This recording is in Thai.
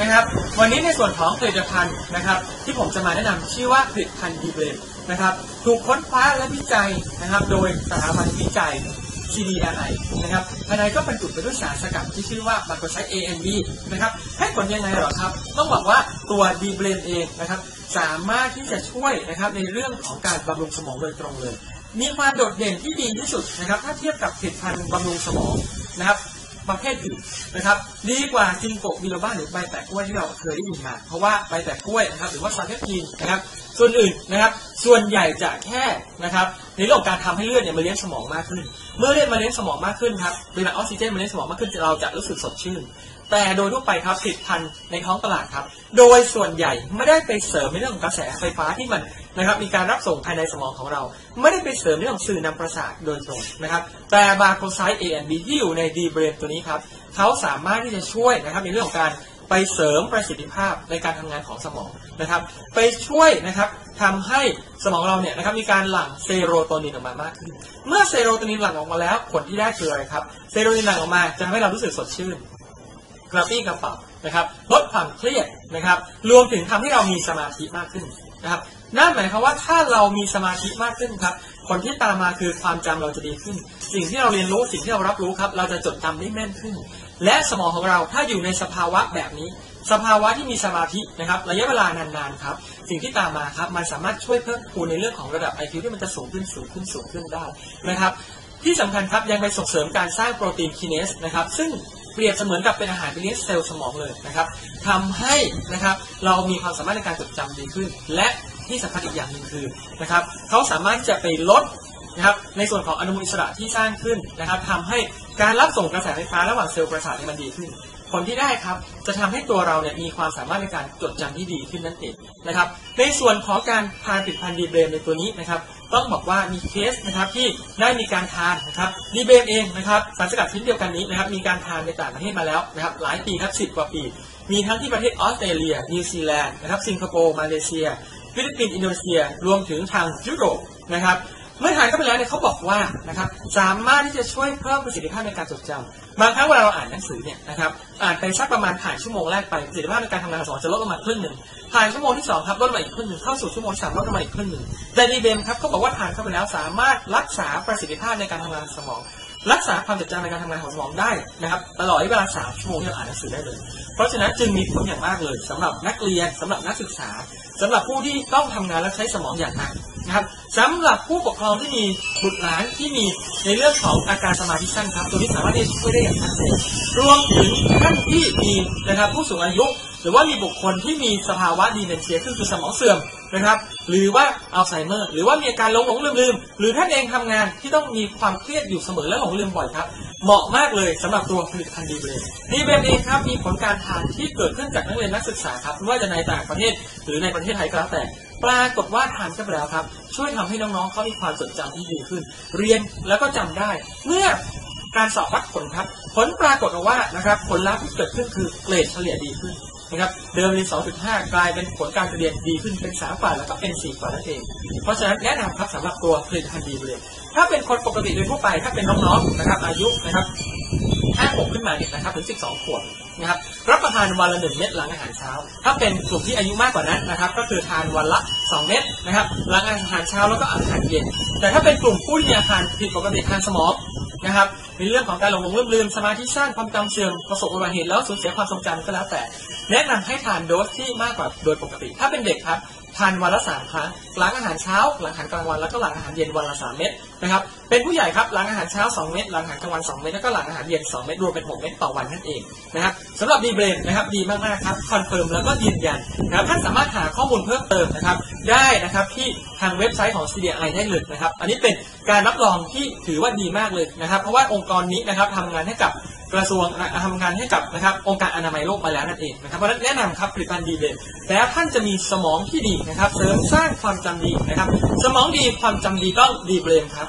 นะครับวันนี้ในส่วนของผลิตภัณฑ์นะครับ ที่ผมจะมาแนะนำชื่อว่าผลิตภัณฑ์ดีเบรนะครับถูกค้นคว้าและวิจัยนะครับ โดยสถาบันวิจัย CDRI นะครับภายในก็บรรจุไปด้วยสารสกัดที่ชื่อว่าบัคโคไซ ANB นะครับให้ผลยังไงหรอครับ ต้องบอกว่าตัวดีเบรนเองนะครับ สามารถที่จะช่วยนะครับในเรื่องของการบำรุงสมองโดยตรงเลย มีความโดดเด่นที่ดีที่สุดนะครับ ถ้าเทียบกับผลิตภัณฑ์บำรุงสมองนะครับ ประเภทอื่นนะครับ ดีกว่าซิงโกะบิโลบ้าหรือใบแตกกล้วยที่เราเคยได้ยินมา เพราะว่าใบแตกกล้วยนะครับหรือว่าซาเทปีนนะครับ ส่วนอื่นนะครับ ส่วนใหญ่จะแค่นะครับในเรื่องของการทำให้เลือดเนี่ยมาเลี้ยงสมองมากขึ้น เมื่อเลือดมาเลี้ยงสมองมากขึ้นครับเวลาออกซิเจนมาเลี้ยงสมองมากขึ้นเราจะรู้สึกสดชื่น แต่โดยทั่วไปครับผลิตภัณฑ์ในท้องตลาดครับ โดยส่วนใหญ่ไม่ได้ไปเสริมในเรื่องของกระแสไฟฟ้าที่มันนะครับ มีการรับส่งภายในสมองของเรา ไม่ได้ไปเสริมในเรื่องสื่อนำประสาทโดยตรงนะครับ แต่บาร์โคไซต์ A and B ที่อยู่ในดีเบรนตัวนี้ครับเขาสามารถที่จะช่วยนะครับในเรื่องของการไปเสริมประสิทธิภาพในการทำงานของสมองนะครับ ไปช่วยนะครับทำให้สมองเราเนี่ยนะครับมีการหลั่งเซโรโทนินออกมามากขึ้น เมื่อเซโรโทนินหลั่งออกมาแล้วผลที่ได้คืออะไรครับ เซโรโทนินหลั่งออกมาจะทำให้เรารู้สึกสดชื่น กระปี้กระเป๋านะครับลดความเครียดนะครับ รวมถึงทำให้เรามีสมาธิมากขึ้นนะครับนั่นหมายความว่าถ้าเรามีสมาธิมากขึ้นครับ ผลที่ตามมาคือความจำเราจะดีขึ้น สิ่งที่เราเรียนรู้สิ่งที่เรารับรู้ครับ เราจะจดจำได้แม่นขึ้น และสมองของเราถ้าอยู่ในสภาวะแบบนี้ สภาวะที่มีสมาธินะครับ ระยะเวลานานๆครับ สิ่งที่ตามมาครับ มันสามารถช่วยเพิ่มพูนในเรื่องของระดับ IQ ที่มันจะสูงขึ้นสูงขึ้นสูงขึ้นได้นะครับ ที่สำคัญครับยังไปส่งเสริมการสร้างโปรตีนคีเนสนะครับ ซึ่ง เปรียบเสมือนกับเป็นอาหารไปเลี้ยงเซลล์สมองเลยนะครับทำให้นะครับเรามีความสามารถในการจดจำดีขึ้น และที่สำคัญอีกอย่างหนึ่งคือนะครับเขาสามารถที่จะไปลดนะครับในส่วนของอนุมูลอิสระที่สร้างขึ้นนะครับทำให้การรับส่งกระแสไฟฟ้าระหว่างเซลล์ประสาทมันดีขึ้น ผลที่ได้ครับจะทำให้ตัวเราเนี่ยมีความสามารถในการจดจำที่ดีขึ้นนั่นเองนะครับในส่วนของการทานผลิตภัณฑ์ดีเบรมในตัวนี้นะครับ ต้องบอกว่ามีเคสนะครับที่ได้มีการทานนะครับดีเบรมเองนะครับสารสกัดชิ้นเดียวกันนี้นะครับมีการทานในต่างประเทศมาแล้วนะครับหลายปีครับสิบกว่าปี มีทั้งที่ประเทศออสเตรเลีย นิวซีแลนด์นะครับสิงคโปร์มาเลเซีย ฟิลิปปินส์อินโดนีเซีย รวมถึงทางยุโรปนะครับเมื่อทานเข้าไปแล้วเนี่ยเขาบอกว่านะครับสามารถที่จะช่วยเพิ่มประสิทธิภาพในการจดจำ บางครั้งเวลาเราอ่านหนังสือเนี่ยนะครับอ่านไปสักประมาณผ่านชั่วโมงแรกไปประสิทธิภาพในการทำงานของสมองจะลดลงมาครึ่งหนึ่งผ่านชั่วโมงที่สองครับลดลงมาอีกครึ่งหนึ่งเข้าสู่ชั่วโมงที่สามลดลงมาอีกครึ่งหนึ่งแต่ดีเบมครับเขาบอกว่าทานเข้าไปแล้วสามารถรักษาประสิทธิภาพในการทำงานสมอง รักษาความจดจำในการทำงานของสมองได้นะครับตลอดเวลาสามชั่วโมงที่เราอ่านหนังสือได้เลย เพราะฉะนั้นจึงมีผลอย่างมากเลยสำหรับนักเรียนสำหรับนักศึกษาสำหรับผู้ที่ต้องทำงานและใช้สมองอย่างหนัก นะครับสำหรับผู้ปกครองที่มีบุตรหลานที่มีในเรื่องของอาการสมาธิสั้นครับ ตัวนี้สามารถที่จะช่วยได้อย่างชัดเจนรวมถึงท่านที่มีนะครับผู้สูงอายุ หรือว่ามีบุคคลที่มีสภาวะดีเมนเชียคือสมองเสื่อมนะครับ หรือว่าอัลไซเมอร์ หรือว่ามีอาการหลงหลงลืมลืมหรือท่านเองทำงานที่ต้องมีความเครียดอยู่เสมอและหลงลืมบ่อยครับ เหมาะมากเลยสำหรับตัวผลิตภัณฑ์ดีเบรนดีเบรนเองครับมีผลการทานที่เกิดขึ้นจากนักเรียนนักศึกษาครับไม่ว่าจะในต่างประเทศหรือในประเทศไทยก็แล้วแต่ ปรากฏว่าทานเข้าไปแล้วครับ ช่วยทำให้น้องๆเขามีความจดจำที่ดีขึ้น เรียนแล้วก็จำได้ เมื่อการสอบวัดผลครับ ผลปรากฏว่านะครับผลลัพธ์ที่เกิดขึ้นคือเกรดเฉลี่ยดีขึ้น นะครับเดิมเรียน 2.5 กลายเป็นผลการเรียนดีขึ้นเป็น 3 กว่าแล้วก็เป็น 4 กว่านั่นเอง เพราะฉะนั้นแนะนำครับสำหรับตัวผลิตภัณฑ์ดีเบรนถ้าเป็นคนปกติโดยทั่วไป ถ้าเป็นน้องๆนะครับอายุนะครับ5ขวบขึ้นมาเนี่ยนะครับถึง 12 ขวบนะครับรับประทานวันละ1เม็ดหลังอาหารเช้า ถ้าเป็นกลุ่มที่อายุมากกว่านั้นนะครับ ก็คือทานวันละ 2 เม็ดนะครับหลังอาหารเช้าแล้วก็อาหารเย็น แต่ถ้าเป็นกลุ่มผู้ที่มีอาการผิดปกติทางสมอง นะครับในเรื่องของการหลงหลงลืมลืมสมาธิสั้นความจำเสื่อมประสบอุบัติเหตุแล้วสูญเสียความทรงจำก็แล้วแต่ แนะนำให้ทานโดสที่มากกว่าโดยปกติ ถ้าเป็นเด็กครับ ทานวันละสามครั้งหลังอาหารเช้า หลังอาหารกลางวันแล้วก็หลังอาหารเย็นวันละสามเม็ดนะครับเป็นผู้ใหญ่ครับหลังอาหารเช้า 2 เม็ดหลังอาหารกลางวัน 2 เม็ดแล้วก็หลังอาหารเย็น 2 เม็ดรวมเป็น 6 เม็ดต่อวันนั่นเองนะครับสำหรับดีเบรนนะครับดีมากๆครับคอนเฟิร์มแล้วก็ยืนยันนะครับท่านสามารถหาข้อมูลเพิ่มเติมนะครับได้นะครับที่ทางเว็บไซต์ของ CDI ได้เลยนะครับอันนี้เป็นการรับรองที่ถือว่าดีมากเลยนะครับเพราะว่าองค์กรนี้นะครับทำงานให้กับ กระทรวงทำงานให้กับนะครับองค์การอนามัยโลกมาแล้วนั่นเองนะครับเพราะฉะนั้นแนะนำครับผลิตภัณฑ์ดีเบนแล้วท่านจะมีสมองที่ดีนะครับ เสริมสร้างความจำดีนะครับ สมองดีความจำดีก็ดีเบรนครับ